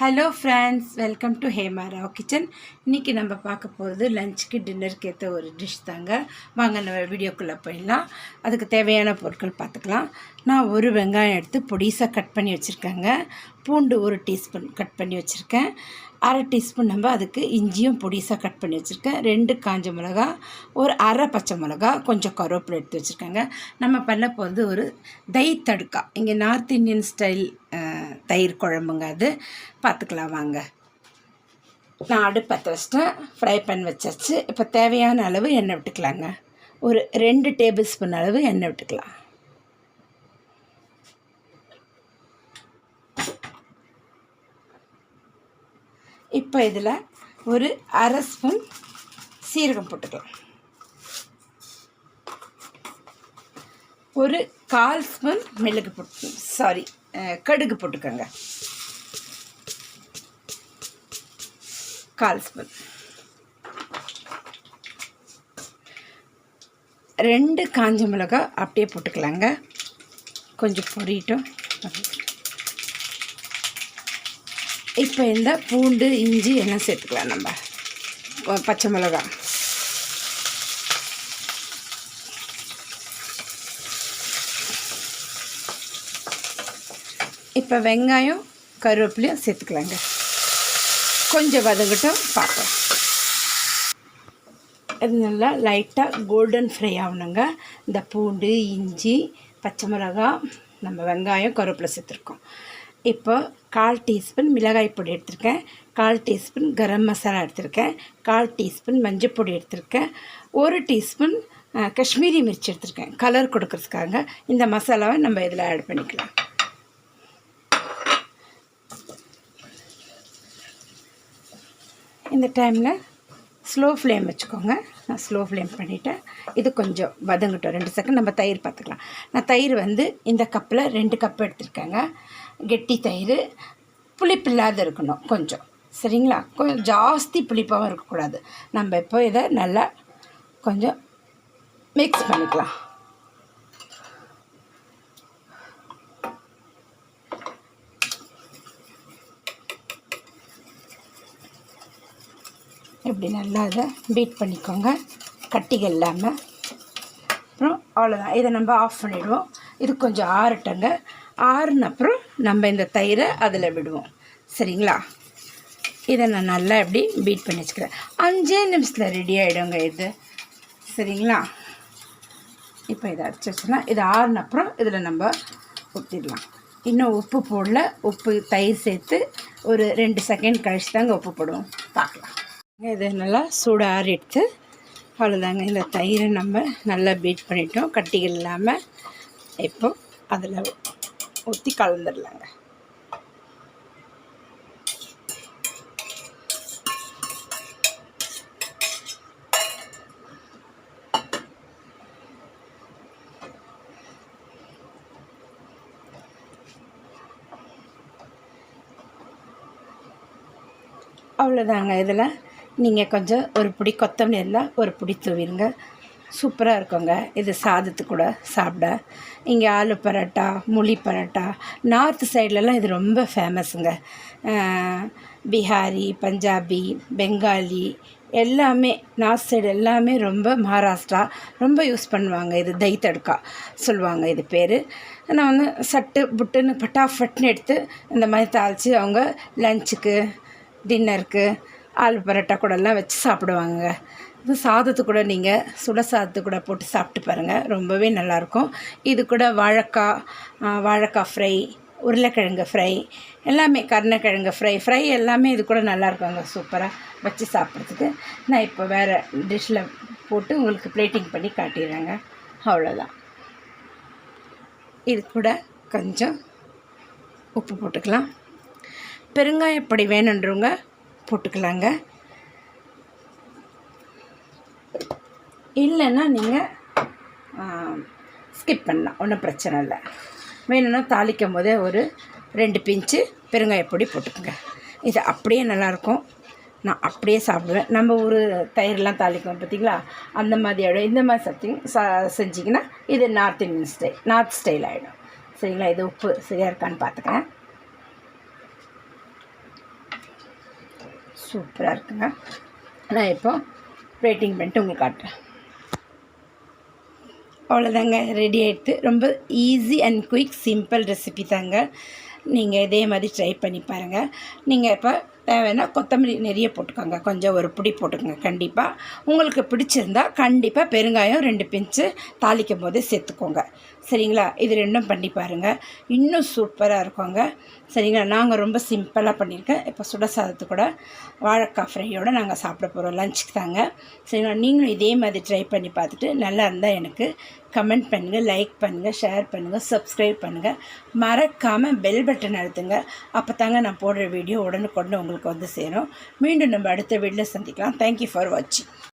Hello friends welcome to Hema Rao kitchen இன்றைக்கி நம்ம பார்க்க போகிறது லஞ்சுக்கு டின்னருக்கு ஏற்ற ஒரு டிஷ் தாங்க. வாங்க நம்ம வீடியோக்குள்ளே போயிடலாம். அதுக்கு தேவையான பொருட்கள் பார்த்துக்கலாம். நான் ஒரு வெங்காயம் எடுத்து பொடிசாக கட் பண்ணி வச்சுருக்கேங்க. பூண்டு ஒரு டீஸ்பூன் கட் பண்ணி வச்சுருக்கேன். அரை டீஸ்பூன் நம்ம அதுக்கு இஞ்சியும் பொடிசாக கட் பண்ணி வச்சுருக்கேன். ரெண்டு காஞ்ச மிளகா ஒரு அரை பச்சை மிளகா கொஞ்சம் கருவேப்பிலை எடுத்து வச்சுருக்கேங்க. நம்ம பண்ண போகிறது ஒரு தை தடுக்கா. இங்கே நார்த் இந்தியன் ஸ்டைல் தயிர் குழம்புங்க அது. பார்த்துக்கலாம் வாங்க. நான் அடுப்பு பற்ற வச்சிட்டேன். ஃப்ரை பேன் வச்சாச்சு. இப்போ தேவையான அளவு எண்ணெய் விட்டுக்கலாங்க. ஒரு ரெண்டு டேபிள் ஸ்பூன் அளவு எண்ணெய் விட்டுக்கலாம். இப்போ இதில் ஒரு அரை ஸ்பூன் சீரகம் போட்டுக்கலாம். ஒரு கால் ஸ்பூன் மிளகு போட்டு சாரி கடுகு போட்டுக்கோங்க. கால் ஸ்பூன். ரெண்டு காஞ்ச மிளகா அப்படியே போட்டுக்கலாங்க. கொஞ்சம் பொரியட்டும் இப்போ இந்த பூண்டு இஞ்சி எல்லாம் சேர்த்துக்கலாம் நம்ம. பச்சை மிளகா. இப்போ வெங்காயம் கருவேப்பிலையும் சேர்த்துக்கலாங்க. கொஞ்சம் வதங்கட்டும் பார்ப்போம். அது நல்லா லைட்டாக கோல்டன் ஃப்ரை ஆகணுங்க. இந்த பூண்டு இஞ்சி பச்சை மிளகா நம்ம வெங்காயம் கருவேப்பிலை சேர்த்துருக்கோம். இப்போ கால் டீஸ்பூன் மிளகாய் பொடி எடுத்திருக்கேன். கால் டீஸ்பூன் கரம் மசாலா எடுத்திருக்கேன். கால் டீஸ்பூன் மஞ்சள் பொடி எடுத்திருக்கேன். ஒரு டீஸ்பூன் காஷ்மீரி மிர்ச்சி எடுத்திருக்கேன். கலர் கொடுக்கறதுக்காக இந்த மசாலாவை நம்ம இதில் ஆட் பண்ணிக்கலாம். இந்த டைமில் ஸ்லோ ஃப்ளேம் வச்சுக்கோங்க. நான் ஸ்லோ ஃப்ளேம் பண்ணிவிட்டேன் இது கொஞ்சம் வதங்கட்டும். ரெண்டு செகண்ட் நம்ம தயிர் பார்த்துக்கலாம். நான் தயிர் வந்து இந்த கப்பில் ரெண்டு கப் எடுத்திருக்கேங்க. கெட்டி தயிர் புளிப்பில்லாத இருக்கணும் கொஞ்சம். சரிங்களா? கொஞ்சம் ஜாஸ்தி புளிப்பாகவும் இருக்கக்கூடாது. நம்ம இப்போ இதை நல்லா கொஞ்சம் மிக்ஸ் பண்ணிக்கலாம். இப்படி நல்லா இதை பீட் பண்ணிக்கோங்க. கட்டிகள் இல்லாமல் அப்புறம் அவ்வளோதான் இதை நம்ம ஆஃப் பண்ணிவிடுவோம் இது கொஞ்சம் ஆறட்டங்க. ஆறுன அப்புறம் நம்ம இந்த தயிரை அதில் விடுவோம். சரிங்களா? இதை நான் நல்லா இப்படி பீட் பண்ணி வச்சுக்கிறேன். அஞ்சே நிமிஷத்தில் ரெடி ஆகிடுங்க இது. சரிங்களா? இப்போ இதை அரைச்சி வச்சோன்னா இது ஆறுன அப்புறம் இதில் நம்ம ஊற்றிடலாம் இன்னும் உப்பு போடல. உப்பு தயிர் சேர்த்து ஒரு ரெண்டு செகண்ட் கழிச்சு தாங்க உப்பு போடுவோம். பார்க்கலாம். இதை நல்லா சூடாக எடுத்து அவ்வளோதாங்க இந்த தயிரை நம்ம நல்லா பீட் பண்ணிட்டோம். கட்டிகள் இல்லாமல் இப்போ அதில் ஊற்றி கலந்துடலாங்க. அவ்வளோதாங்க இதில் நீங்கள் கொஞ்சம் ஒரு பிடி கொத்தமல்லியில் ஒரு பிடி தூவிடுங்க சூப்பராக இருக்குங்க. இது சாதத்து கூட சாப்பிட. இங்கே ஆலு பரோட்டா முளி பரோட்டா. நார்த் சைட்லலாம் இது ரொம்ப ஃபேமஸுங்க பிஹாரி பஞ்சாபி பெங்காலி எல்லாமே நார்த் சைடு எல்லாமே ரொம்ப மகாராஷ்டிரா ரொம்ப யூஸ் பண்ணுவாங்க. இது தை தடுக்கா சொல்லுவாங்க இது பேர். நான் வந்து சட்டு புட்டுன்னு பட்டா ஃபட்னு எடுத்து இந்த மாதிரி தாளித்து அவங்க லஞ்சுக்கு டின்னருக்கு ஆலு பரோட்டா கூடலாம் வச்சு சாப்பிடுவாங்க இது சாதத்து கூட நீங்கள் சுட சாதத்து கூட போட்டு சாப்பிட்டு பாருங்கள் ரொம்பவே நல்லாயிருக்கும். இது கூட வாழைக்காய் வாழைக்காய் ஃப்ரை உருளைக்கிழங்கு ஃப்ரை எல்லாமே கருணக்கிழங்கு ஃப்ரை ஃப்ரை எல்லாமே இது கூட நல்லாயிருக்குங்க. சூப்பராக வச்சு சாப்பிட்றதுக்கு. நான் இப்போ வேறு டிஷ்ஷில் போட்டு உங்களுக்கு பிளேட்டிங் பண்ணி காட்டிடுறேங்க. அவ்வளோதான். இது கூட கொஞ்சம் உப்பு போட்டுக்கலாம். பெருங்காயப்பொடி வேணுன்றவங்க போட்டுக்கலாங்க. இல்லைன்னா நீங்கள் ஸ்கிப் பண்ணலாம். ஒன்றும் பிரச்சனை இல்லை. வேணும்னா தாளிக்கும் போதே ஒரு ரெண்டு பிஞ்சு பெருங்காயப்பொடி போட்டுக்கோங்க. இது அப்படியே நல்லாயிருக்கும். நான் அப்படியே சாப்பிடுவேன். நம்ம ஒரு தயிர்லாம் தாளிக்கும் பார்த்தீங்களா? அந்த மாதிரியோட இந்த மாதிரி சத்திங் சா செஞ்சிங்கன்னா இது north Indian style north style ஆகிடும் சரிங்களா? இது உப்பு சரியாக இருக்கான்னு பார்த்துக்கிறேன். சூப்பராக இருக்குங்க. நான் இப்போ ரேட்டிங் பண்ணிட்டு உங்களுக்கு காட்டுறேன். அவ்வளோதாங்க ரெடி ஆகிடுது ரொம்ப easy and quick simple recipe தாங்க. நீங்கள் இதே மாதிரி ட்ரை பண்ணி பாருங்கள் நீங்கள் இப்போ தேவைன்னா கொத்தமல்லி நிறைய போட்டுக்கோங்க. கொஞ்சம் ஒரு பிடி போட்டுக்கோங்க கண்டிப்பாக உங்களுக்கு பிடிச்சிருந்தா கண்டிப்பாக பெருங்காயம் ரெண்டு பிஞ்சு தாளிக்கும் போதே சேர்த்துக்கோங்க. சரிங்களா? இது ரெண்டும் பண்ணி பாருங்கள் இன்னும் சூப்பராக இருக்குங்க. சரிங்களா? நாங்கள் ரொம்ப சிம்பிளாக பண்ணியிருக்கேன் இப்போ சுட சாதத்து கூட வாழைக்காய் ஃப்ரையோடு நாங்கள் சாப்பிட போகிறோம் லஞ்சுக்கு தாங்க. சரிங்களா? நீங்களும் இதே மாதிரி ட்ரை பண்ணி பார்த்துட்டு நல்லா இருந்தால் எனக்கு கமெண்ட் பண்ணுங்கள் லைக் பண்ணுங்கள் ஷேர் பண்ணுங்கள் சப்ஸ்கிரைப் பண்ணுங்கள் மறக்காமல் பெல் பட்டன் அழுத்துங்க. அப்போ தாங்க நான் போடுற வீடியோ உடனுக்குடனே உங்களுக்கு வந்து சேரும். மீண்டும் நம்ம அடுத்த வீடியோவில் சந்திக்கலாம். தேங்க்யூ ஃபார் வாட்சிங்